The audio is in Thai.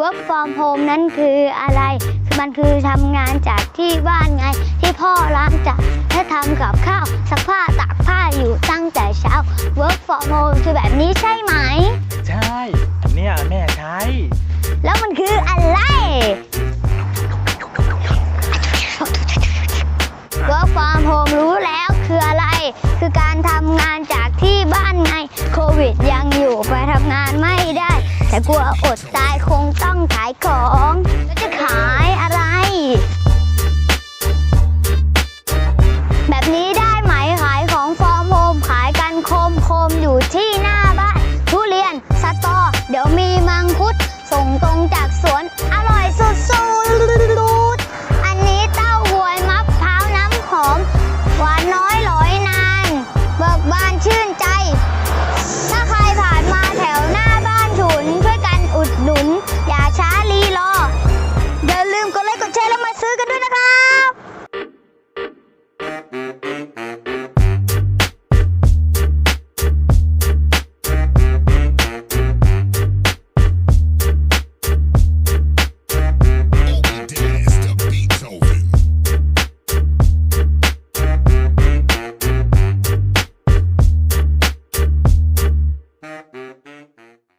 work from home นั้นคืออะไร มันคือทำงานจากที่บ้านไง ที่พ่อล้างจานและทำกับข้าวซักผ้าตากผ้าอยู่ตั้งแต่เช้า work from home คือแบบนี้ใช่ไหม ใช่ แต่กลัวอดตายคงต้องขายของแล้วจะขายอะไร แบบนี้ได้ไหมขายของฟอร์มโฮมขายกันโคมโคมอยู่ที่หน้า